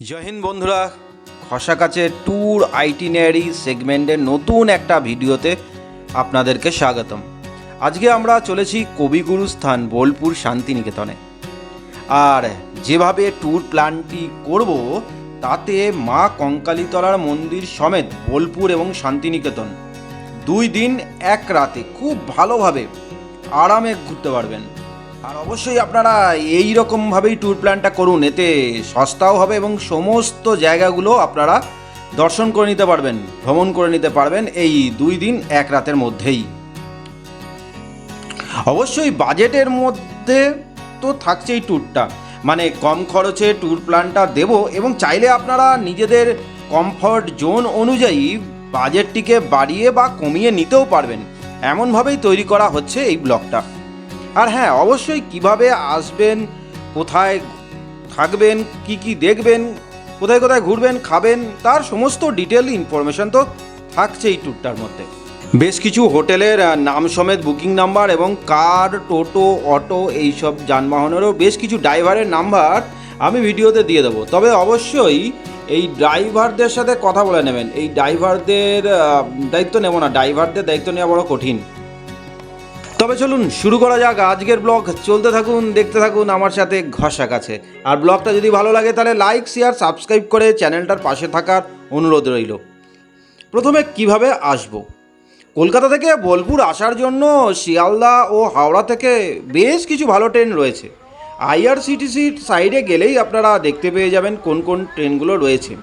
জয় হিন্দ বন্ধুরা খসা কাছে ট্যুর আইটিনারি সেগমেন্টের নতুন একটা ভিডিওতে আপনাদেরকে স্বাগতম। আজকে আমরা চলেছি কবিগুরু স্থান বোলপুর শান্তিনিকেতনে। আর যেভাবে ট্যুর প্ল্যানটি করব, তাতে মা কঙ্কালীতলার মন্দির সমেত বোলপুর এবং শান্তিনিকেতন দুই দিন এক রাতে খুব ভালোভাবে আরামে ঘুরতে পারবেন। আর অবশ্যই আপনারা এই রকমভাবেই ট্যুর প্ল্যানটা করুন। এতে সস্তাও হবে এবং সমস্ত জায়গাগুলো আপনারা দর্শন করে নিতে পারবেন, ভ্রমণ করে নিতে পারবেন এই দুই দিন এক রাতের মধ্যেই। অবশ্যই বাজেটের মধ্যে তো থাকছেই ট্যুরটা মানে কম খরচে ট্যুর প্ল্যানটা দেব এবং চাইলে আপনারা নিজেদের কমফর্ট জোন অনুযায়ী বাজেটটিকে বাড়িয়ে বা কমিয়ে নিতেও পারবেন। এমনভাবেই তৈরি করা হচ্ছে এই ব্লগটা আর হ্যাঁ অবশ্যই কীভাবে আসবেন, কোথায় থাকবেন, কি কি দেখবেন, কোথায় কোথায় ঘুরবেন, খাবেন, তার সমস্ত ডিটেল ইনফরমেশন তো থাকছে এই ট্যুরটার মধ্যে। বেশ কিছু হোটেলের নাম সমেত বুকিং নাম্বার এবং কার, টোটো, অটো এইসব যানবাহনেরও বেশ কিছু ড্রাইভারের নাম্বার আমি ভিডিওতে দিয়ে দেবো। তবে অবশ্যই এই ড্রাইভারদের সাথে কথা বলে নেবেন। এই ড্রাইভারদের দায়িত্ব নেব না। ড্রাইভারদের দায়িত্ব নেওয়া বড় কঠিন। তবে চলুন শুরু করা যাক। আজকের ব্লগ চলতে থাকুন, দেখতে থাকুন, আমার সাথে ঘষা কাছে। আর ব্লগটা যদি ভালো লাগে তাহলে লাইক, শেয়ার, সাবস্ক্রাইব করে চ্যানেলটার পাশে থাকার অনুরোধ রইল। প্রথমে কীভাবে আসব? কলকাতা থেকে বোলপুর আসার জন্য শিয়ালদা ও হাওড়া থেকে বেশ কিছু ভালো ট্রেন রয়েছে। আইআরসিটিসির সাইডে গেলেই আপনারা দেখতে পেয়ে যাবেন কোন কোন ট্রেনগুলো রয়েছে।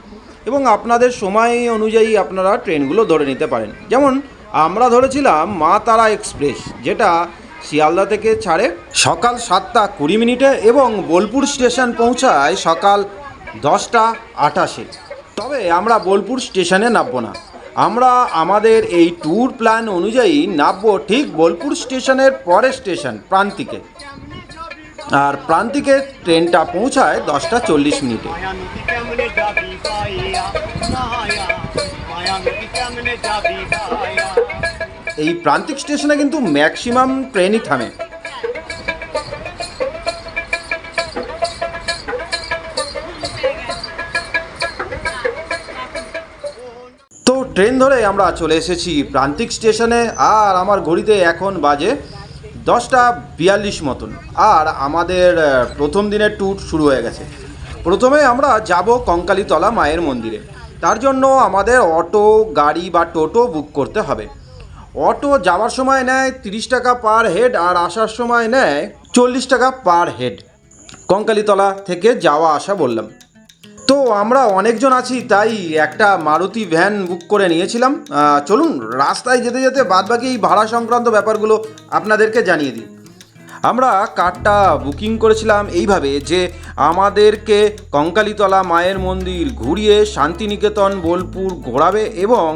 এবং আপনাদের সময় অনুযায়ী আপনারা ট্রেনগুলো ধরে নিতে পারেন। যেমন আমরা ধরেছিলাম মা তারা এক্সপ্রেস, যেটা শিয়ালদা থেকে ছাড়ে সকাল সাতটা কুড়ি মিনিটে এবং বোলপুর স্টেশন পৌঁছায় সকাল দশটা আটাশে। তবে আমরা বোলপুর স্টেশনে নামবো না। আমরা আমাদের এই ট্যুর প্ল্যান অনুযায়ী নামবো ঠিক বোলপুর স্টেশনের পরের স্টেশন, প্রান্তিকে। আর প্রান্তিকে ট্রেনটা পৌঁছায় দশটা চল্লিশ মিনিটে। মায়া এই প্রান্তিক স্টেশনে কিন্তু ম্যাক্সিমাম ট্রেনই থামে। তো ট্রেন ধরে আমরা চলে এসেছি প্রান্তিক স্টেশনে, আর আমার ঘড়িতে এখন বাজে দশটা বিয়াল্লিশ মতন, আর আমাদের প্রথম দিনের ট্যুর শুরু হয়ে গেছে। প্রথমে আমরা যাব কঙ্কালীতলা মায়ের মন্দিরে। তার জন্য আমাদের অটো, গাড়ি বা টোটো বুক করতে হবে। অটো যাওয়ার সময় নেয় তিরিশ টাকা পার হেড আর আসার সময় নেয় চল্লিশ টাকা পার হেড। কঙ্কালীতলা থেকে যাওয়া আসা বললাম। তো আমরা অনেকজন আছি, তাই একটা মারুতি ভ্যান বুক করে নিয়েছিলাম। চলুন, রাস্তায় যেতে যেতে বাদবাকি এই ভাড়া সংক্রান্ত ব্যাপারগুলো আপনাদেরকে জানিয়ে দিই। আমরা কারটা বুকিং করেছিলাম এইভাবে যে আমাদেরকে কঙ্কালীতলা মায়ের মন্দির ঘুরিয়ে শান্তিনিকেতন, বোলপুর ঘোরাবে এবং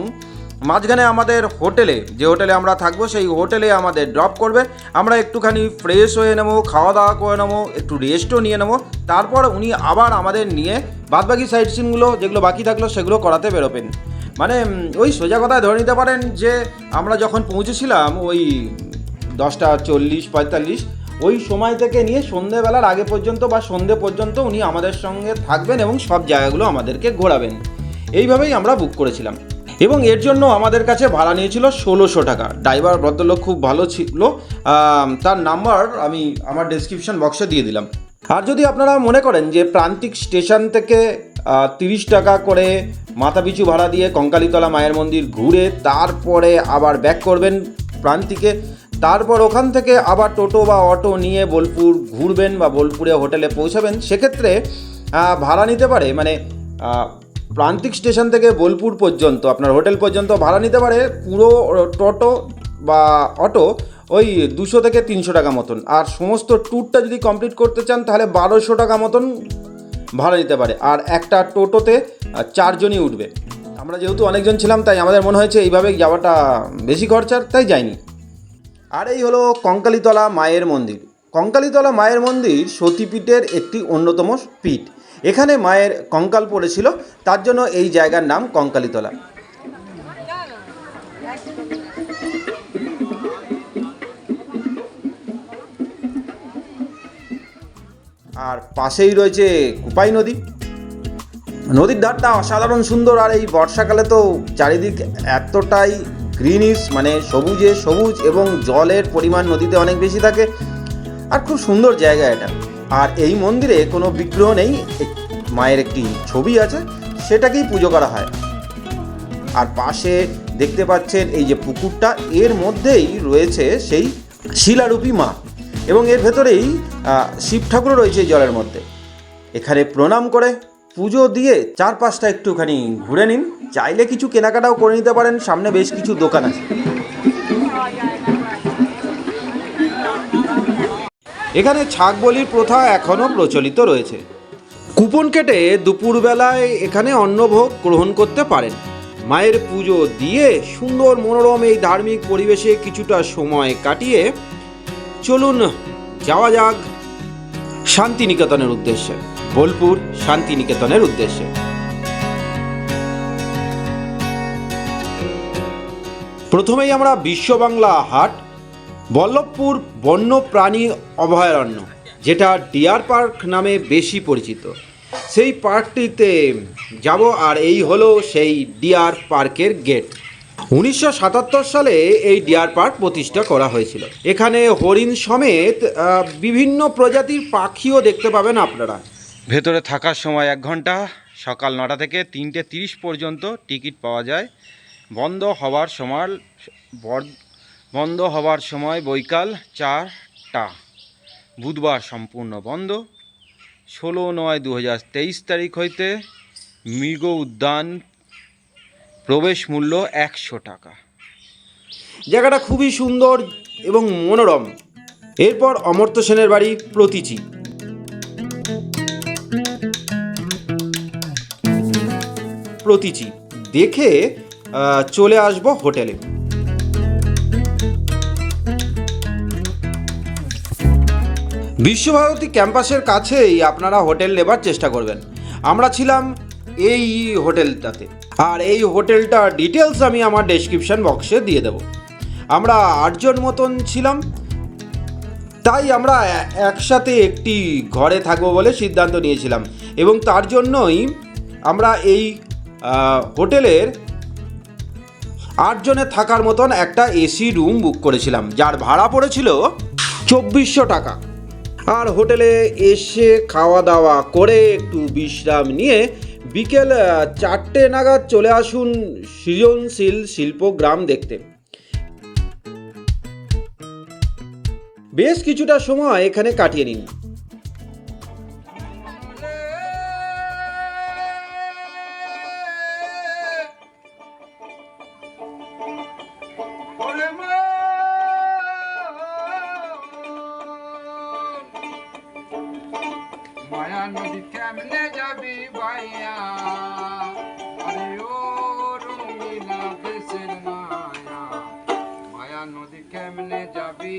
মাঝখানে আমাদের হোটেলে, যে হোটেলে আমরা থাকব, সেই হোটেলে আমাদের ড্রপ করবে। আমরা একটুখানি ফ্রেশ হয়ে নেব খাওয়া দাওয়া করে নেব, একটু রেস্টও নিয়ে নেব। তারপর উনি আবার আমাদের নিয়ে বাদবাকি সাইড সিনগুলো যেগুলো বাকি থাকল, সেগুলো করাতে বেরোবেন। মানে ওই সোজা কথায় ধরে নিতে পারেন যে, আমরা যখন পৌঁছেছিলাম ওই দশটা চল্লিশ, পঁয়তাল্লিশ, ওই সময় থেকে নিয়ে সন্ধেবেলার আগে পর্যন্ত বা সন্ধে পর্যন্ত উনি আমাদের সঙ্গে থাকবেন এবং সব জায়গাগুলো আমাদেরকে ঘোরাবেন। এইভাবেই আমরা বুক করেছিলাম। এবং এর জন্য আমাদের কাছে ভাড়া নিয়েছিল ষোলোশো টাকা। ড্রাইভার, ভদ্রলোক খুব ভালো ছিল। তার নাম্বার আমি আমার ডেসক্রিপশন বক্সে দিয়ে দিলাম। আর যদি আপনারা মনে করেন যে প্রান্তিক স্টেশন থেকে তিরিশ টাকা করে মাথাপিছু ভাড়া দিয়ে কঙ্কালীতলা মায়ের মন্দির ঘুরে তারপরে আবার ব্যাক করবেন প্রান্তিকে, তারপর ওখান থেকে আবার টোটো বা অটো নিয়ে বোলপুর ঘুরবেন বা বোলপুরে হোটেলে পৌঁছাবেন, সেক্ষেত্রে ভাড়া নিতে পারে। মানে প্রান্তিক স্টেশন থেকে বোলপুর পর্যন্ত, আপনার হোটেল পর্যন্ত ভাড়া নিতে পারে পুরো টোটো বা অটো ওই দুশো থেকে তিনশো টাকা মতন। আর সমস্ত ট্যুরটা যদি কমপ্লিট করতে চান, তাহলে বারোশো টাকা মতন ভাড়া নিতে পারে। আর একটা টোটোতে চারজনই উঠবে। আমরা যেহেতু অনেকজন ছিলাম, তাই আমাদের মনে হয়েছে এইভাবে যাওয়াটা বেশি খরচার তাই যাইনি। আর এই হলো কঙ্কালীতলা মায়ের মন্দির। কঙ্কালীতলা মায়ের মন্দির সতীপীঠের একটি অন্যতম পীঠ। এখানে মায়ের কঙ্কাল পড়েছিল, তার জন্য এই জায়গার নাম কঙ্কালীতলা। আর পাশেই রয়েছে কুপাই নদী। নদীর ধারটা অসাধারণ সুন্দর, আর এই বর্ষাকালে তো চারিদিক এতটাই গ্রিনিশ মানে সবুজে সবুজ এবং জলের পরিমাণ নদীতে অনেক বেশি থাকে। আর খুব সুন্দর জায়গা এটা। আর এই মন্দিরে কোনো বিগ্রহ নেই মায়ের একটি ছবি আছে, সেটাকেই পুজো করা হয়। আর পাশে দেখতে পাচ্ছেন এই যে পুকুরটা, এর মধ্যেই রয়েছে সেই শিলারূপী মা এবং এর ভেতরেই শিব ঠাকুরও রয়েছে জলের মধ্যে। এখানে প্রণাম করে, পুজো দিয়ে চারপাশটা একটুখানি ঘুরে নিন, চাইলে কিছু কেনাকাটাও করে নিতে পারেন, সামনে বেশ কিছু দোকান আছে। এখানে ছাগ বলির প্রথা এখনও প্রচলিত রয়েছে। কুপন কেটে দুপুরবেলায় এখানে অন্নভোগ গ্রহণ করতে পারেন। মায়ের পুজো দিয়ে সুন্দর মনোরম এই ধার্মিক পরিবেশে কিছুটা সময় কাটিয়ে চলুন যাওয়া যাক শান্তিনিকেতনের উদ্দেশ্যে, বোলপুর শান্তিনিকেতনের উদ্দেশ্যে। প্রথমেই আমরা বিশ্ব বাংলা হাট বল্লভপুর বন্যপ্রাণী অভয়ারণ্য, যেটা ডিয়ার পার্ক নামে বেশি পরিচিত। সেই পার্কটিতে যাব আর এই হলো সেই ডিয়ার পার্কের গেট। উনিশশো সাতাত্তর সালে এই ডিয়ার পার্ক প্রতিষ্ঠা করা হয়েছিল। এখানে হরিণ সমেত বিভিন্ন প্রজাতির পাখিও দেখতে পাবেন আপনারা। ভেতরে থাকার সময় এক ঘণ্টা, সকাল নটা থেকে তিনটে তিরিশ পর্যন্ত টিকিট পাওয়া যায়। বন্ধ হওয়ার সময় বন্ধ হওয়ার সময় বৈকাল চারটা। বুধবার সম্পূর্ণ বন্ধ। ষোলো নয় দু তারিখ হইতে মৃগ উদ্যান প্রবেশ মূল্য একশো টাকা। জায়গাটা খুবই সুন্দর এবং মনোরম। এরপর অমর্ত্য সেনের বাড়ি প্রতীচি। প্রতীচি। দেখে চলে আসব হোটেলে। বিশ্বভারতী ক্যাম্পাসের কাছেই আপনারা হোটেল নেবার চেষ্টা করবেন। আমরা ছিলাম এই হোটেলটাতে। আর এই হোটেলটার ডিটেলস আমি আমার ডেসক্রিপশন বক্সে দিয়ে দেব। আমরা আটজন মতন ছিলাম। তাই আমরা একসাথে একটি ঘরে থাকব বলে সিদ্ধান্ত নিয়েছিলাম। এবং তার জন্যই আমরা এই হোটেলের আটজনের থাকার মতন একটা এসি রুম বুক করেছিলাম, যার ভাড়া পড়েছিল চব্বিশশো টাকা। আর হোটেলে এসে খাওয়া দাওয়া করে একটু বিশ্রাম নিয়ে বিকেল চারটে নাগাদ চলে আসুন সৃজনশীল শিল্পগ্রাম দেখতে। বেশ কিছুটা সময় এখানে কাটিয়ে নিন। কেমনে যাবি ভাইয়া। আরে মায়া নদী কেমনে যাবি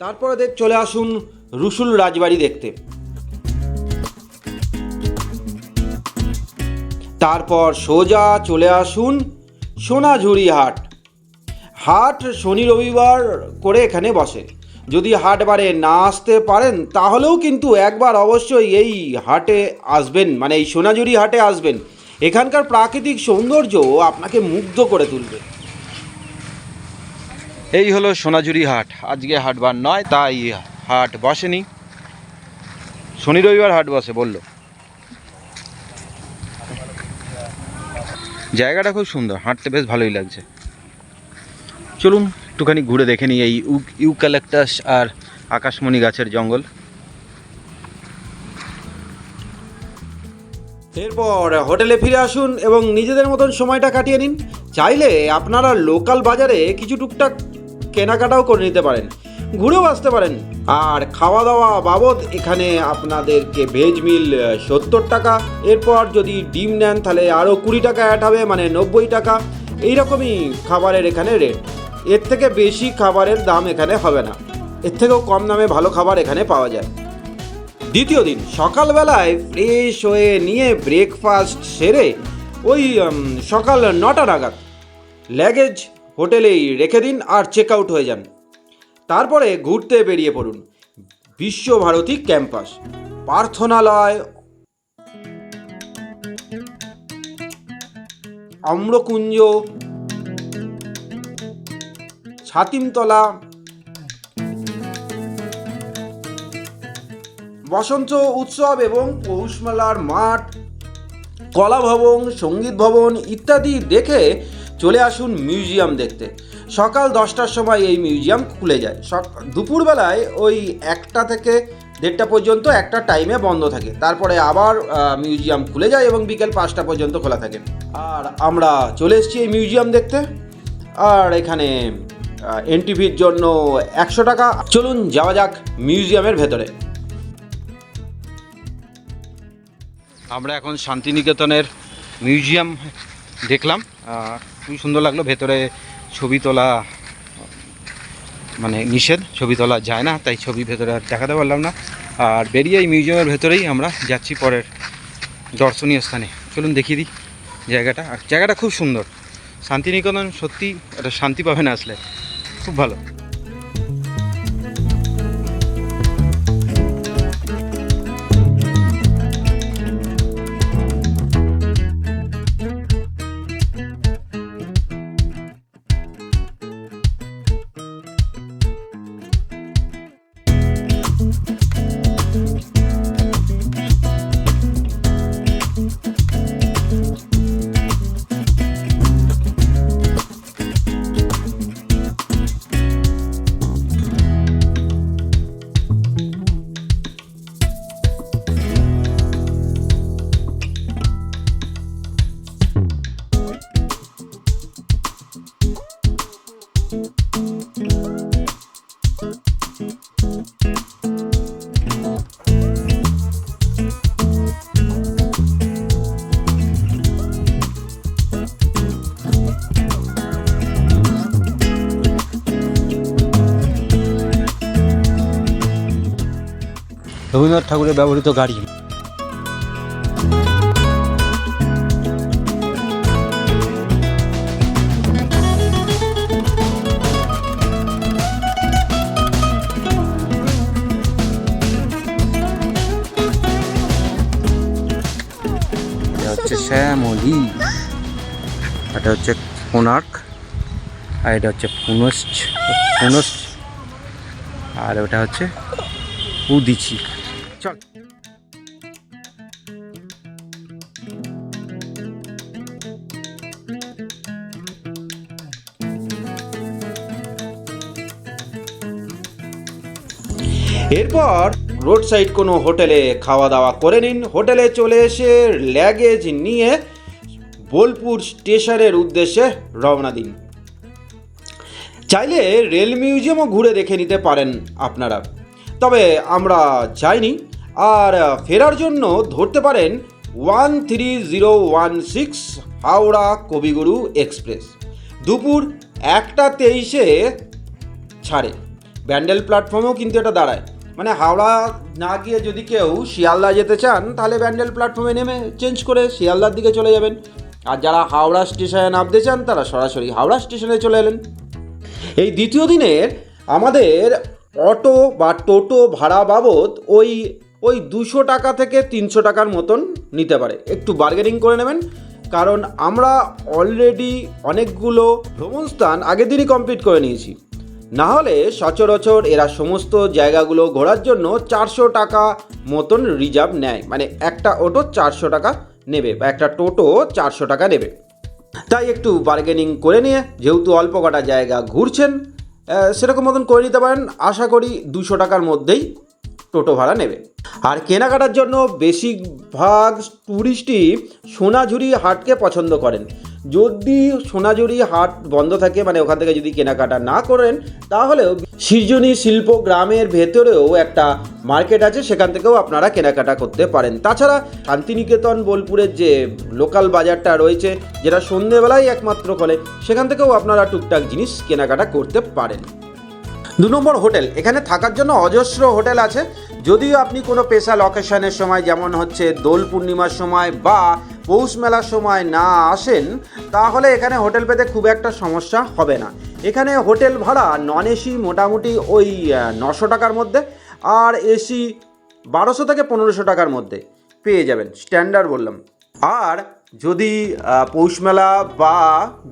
তারপরে দেখ, চলে আসুন রুসুল রাজবাড়ি দেখতে। তারপর সোজা চলে আসুন সোনাঝুরি হাট। হাট শনি রবিবার করে এখানে বসে। যদি হাট বারে না আসতে পারেন, তাহলেও কিন্তু একবার অবশ্যই এই হাটে আসবেন মানে এই সোনাঝুরি হাটে আসবেন। এখানকার প্রাকৃতিক সৌন্দর্য আপনাকে মুগ্ধ করে তুলবে। এই হলো সোনাঝুরি হাট। আজকে হাটবার নয়, তাই হাট বসেনি। শনি রবিবার হাট বসে, বলল। জায়গাটা খুব সুন্দর, হাঁটতে বেশ ভালোই লাগছে। চলুন। একটুখানি ঘুরে দেখে নিই এই ইউ- ইউক্যালেক্টাস আর আকাশমণি গাছের জঙ্গল। এরপর হোটেলে ফিরে আসুন এবং নিজেদের মতন সময়টা কাটিয়ে নিন। চাইলে আপনারা লোকাল বাজারে কিছু টুকটাক কেনাকাটাও করে নিতে পারেন, ঘুরেও আসতে পারেন। আর খাওয়া দাওয়া বাবদ এখানে আপনাদেরকে ভেজ মিল সত্তর টাকা। এরপর যদি ডিম নেন, তাহলে আরও কুড়ি টাকা অ্যাড হবে মানে নব্বই টাকা। এইরকমই খাবারের এখানে রেট এর থেকে বেশি খাবারের দাম এখানে হবে না। এর থেকেও কম দামে ভালো খাবার এখানে পাওয়া যায়। দ্বিতীয় দিন, সকালবেলায় ফ্রেশ হয়ে নিয়ে ব্রেকফাস্ট সেরে ওই সকাল নটা নাগাদ ল্যাগেজ হোটেলেই রেখে দিন আর চেক আউট হয়ে যান। তারপরে ঘুরতে বেরিয়ে পড়ুন। বিশ্বভারতী ক্যাম্পাস, প্রার্থনালয়। অম্রকুঞ্জ ছাতিমতলা। বসন্ত উৎসব এবং পৌষমেলার মাঠ, কলা ভবন, সংগীত ভবন ইত্যাদি দেখে চলে আসুন মিউজিয়াম দেখতে। সকাল দশটার সময় এই মিউজিয়াম খুলে যায়। দুপুরবেলায় ওই একটা থেকে দেড়টা পর্যন্ত একটা টাইমে বন্ধ থাকে। তারপরে আবার মিউজিয়াম খুলে যায় এবং বিকেল পাঁচটা পর্যন্ত খোলা থাকে। আর আমরা চলে এসেছি এই মিউজিয়াম দেখতে। আর এখানে এনটিভির জন্য একশো টাকা। চলুন যাওয়া যাক মিউজিয়ামের ভেতরে। আমরা এখন শান্তিনিকেতনের মিউজিয়াম দেখলাম। খুবই সুন্দর লাগল, ভেতরে ছবি তোলা মানে নিষেধ, ছবি তোলা যায় না, তাই ছবি ভেতরে আর দেখাতে পারলাম না। আর বেরিয়ে এই মিউজিয়ামের ভেতরেই আমরা যাচ্ছি পরের দর্শনীয় স্থানে। চলুন দেখিয়ে দিই জায়গাটা। আর জায়গাটা খুব সুন্দর। শান্তিনিকেতন সত্যি একটা শান্তি পাবে না আসলে। খুব ভালো। রবীন্দ্রনাথ ঠাকুরের ব্যবহৃত গাড়ি। হচ্ছে শ্যামলি এটা হচ্ছে কোনার্ক আর এটা হচ্ছে পুনশ্চ পুনশ্চ, আর ওটা হচ্ছে উদিচি। চল। এরপর রোড সাইড কোনো হোটেলে খাওয়া দাওয়া করে নিন। হোটেলে চলে এসে ল্যাগেজ নিয়ে বোলপুর স্টেশনের উদ্দেশ্যে রওনা দিন। চাইলে রেল মিউজিয়ামও ঘুরে দেখে নিতে পারেন আপনারা। তবে আমরা যাইনি। আর ফেরার জন্য ধরতে পারেন one three zero one six Howrah Kabiguru express. দুপুর একটা তেইশে ছাড়ে। ব্যান্ডেল প্ল্যাটফর্মেও কিন্তু এটা দাঁড়ায়। মানে হাওড়া না গিয়ে যদি কেউ শিয়ালদা যেতে চান, তাহলে ব্যান্ডেল প্ল্যাটফর্মে নেমে চেঞ্জ করে শিয়ালদার দিকে চলে যাবেন। আর যারা হাওড়া স্টেশনে নামতে চান, তারা সরাসরি হাওড়া স্টেশনে চলে এলেন। এই দ্বিতীয় দিনের আমাদের অটো বা টোটো ভাড়া বাবদ ওই ওই দুশো টাকা থেকে তিনশো টাকার মতন নিতে পারে। একটু বার্গেনিং করে নেবেন, কারণ আমরা অলরেডি অনেকগুলো ভ্রমণ স্থান আগের দিনই কমপ্লিট করে নিয়েছি। না হলে সচরাচর এরা সমস্ত জায়গাগুলো ঘোরার জন্য চারশো টাকা মতন রিজার্ভ নেয়। মানে একটা অটো চারশো টাকা নেবে, বা একটা টোটো চারশো টাকা নেবে। তাই একটু বার্গেনিং করে নিয়ে, যেহেতু অল্প কটা জায়গা ঘুরছেন সেরকম মতন করে নিতে পারেন। আশা করি দুশো টাকার মধ্যেই টোটো ভাড়া নেবে। আর কেনাকাটার জন্য বেশিরভাগ ট্যুরিস্টই সোনাঝুরি হাটকে পছন্দ করেন। যদি সোনাঝুরি হাট বন্ধ থাকে মানে ওখান থেকে যদি কেনাকাটা না করেন, তাহলেও সৃজনী শিল্প গ্রামের ভেতরেও একটা মার্কেট আছে, সেখান থেকেও আপনারা কেনাকাটা করতে পারেন। তাছাড়া শান্তিনিকেতন, বোলপুরের যে লোকাল বাজারটা রয়েছে, যেটা সন্ধেবেলায় একমাত্র খোলে, সেখান থেকেও আপনারা টুকটাক জিনিস কেনাকাটা করতে পারেন। দু নম্বর হোটেল, এখানে থাকার জন্য অজস্র হোটেল আছে। যদিও আপনি কোনো স্পেশাল অকেশনের সময়, যেমন হচ্ছে দোল পূর্ণিমার সময় বা পৌষ মেলার সময় না আসেন, তাহলে এখানে হোটেল পেতে খুব একটা সমস্যা হবে না। এখানে হোটেল ভাড়া নন এসি মোটামুটি ওই নশো টাকার মধ্যে আর এসি বারোশো থেকে পনেরোশো টাকার মধ্যে পেয়ে যাবেন স্ট্যান্ডার্ড বললাম। আর যদি পৌষ মেলা বা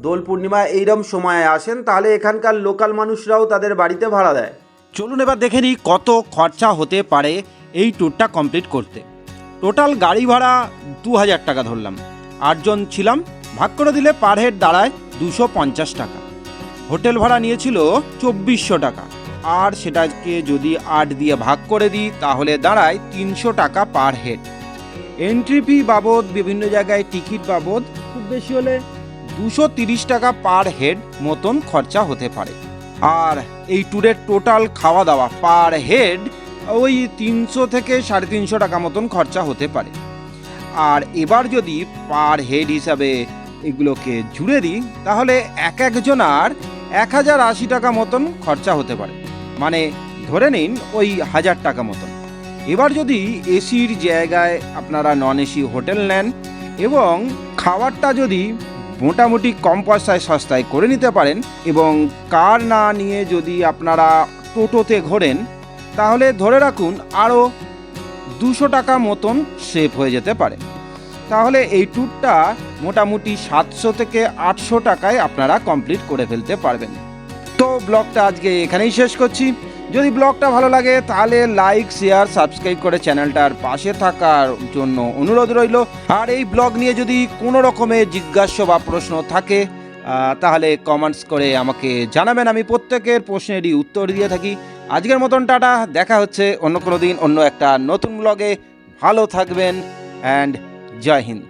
দোল পূর্ণিমা এইরকম সময়ে আসেন, তাহলে এখানকার লোকাল মানুষরাও তাদের বাড়িতে ভাড়া দেয়। চলুন এবার দেখে নিই কত খরচা হতে পারে এই ট্যুরটা কমপ্লিট করতে। টোটাল গাড়ি ভাড়া দু হাজার টাকা ধরলাম। আটজন ছিলাম, ভাগ করে দিলে পার হেড দাঁড়ায় দুশো পঞ্চাশ টাকা। হোটেল ভাড়া নিয়েছিল চব্বিশশো টাকা। আর সেটাকে যদি আট দিয়ে ভাগ করে দিই, তাহলে দাঁড়ায় তিনশো টাকা পার হেড এন্ট্রি ফি বাবদ বিভিন্ন জায়গায় টিকিট বাবদ খুব বেশি হলে দুশো তিরিশ টাকা পার হেড মতন খরচা হতে পারে। আর এই ট্যুরের টোটাল খাওয়া দাওয়া পার হেড ওই তিনশো থেকে সাড়ে তিনশো টাকা মতন খরচা হতে পারে। আর এবার যদি পার হেড হিসাবে এগুলোকে জুড়ে দিই, তাহলে এক একজনার এক হাজার আশি টাকা মতন খরচা হতে পারে। মানে ধরে নিন ওই হাজার টাকা মতন। এবার যদি এসির জায়গায় আপনারা নন এসি হোটেল নেন এবং খাবারটা যদি মোটামুটি কম পয়সায় সস্তায় করে নিতে পারেন এবং কার না নিয়ে যদি আপনারা টোটোতে ঘোরেন, তাহলে ধরে রাখুন আরও দুশো টাকা মতন সেভ হয়ে যেতে পারে। তাহলে এই ট্যুরটা মোটামুটি সাতশো থেকে আটশো টাকায় আপনারা কমপ্লিট করে ফেলতে পারবেন। তো ব্লগটা আজকে এখানেই শেষ করছি। যদি ব্লগটা ভালো লাগে, তাহলে লাইক শেয়ার সাবস্ক্রাইব করে চ্যানেলটার পাশে থাকার জন্য অনুরোধ রইল। আর এই ব্লগ নিয়ে যদি কোনো রকমের জিজ্ঞাসা বা প্রশ্ন থাকে তাহলে কমেন্টস করে আমাকে জানাবেন। আমি প্রত্যেকের প্রশ্নেরই উত্তর দিয়ে থাকি। আজকের মতন টাটা, দেখা হচ্ছে অন্য কোনো দিন, অন্য একটা নতুন ব্লগে। ভালো থাকবেন অ্যান্ড জয় হিন্দ।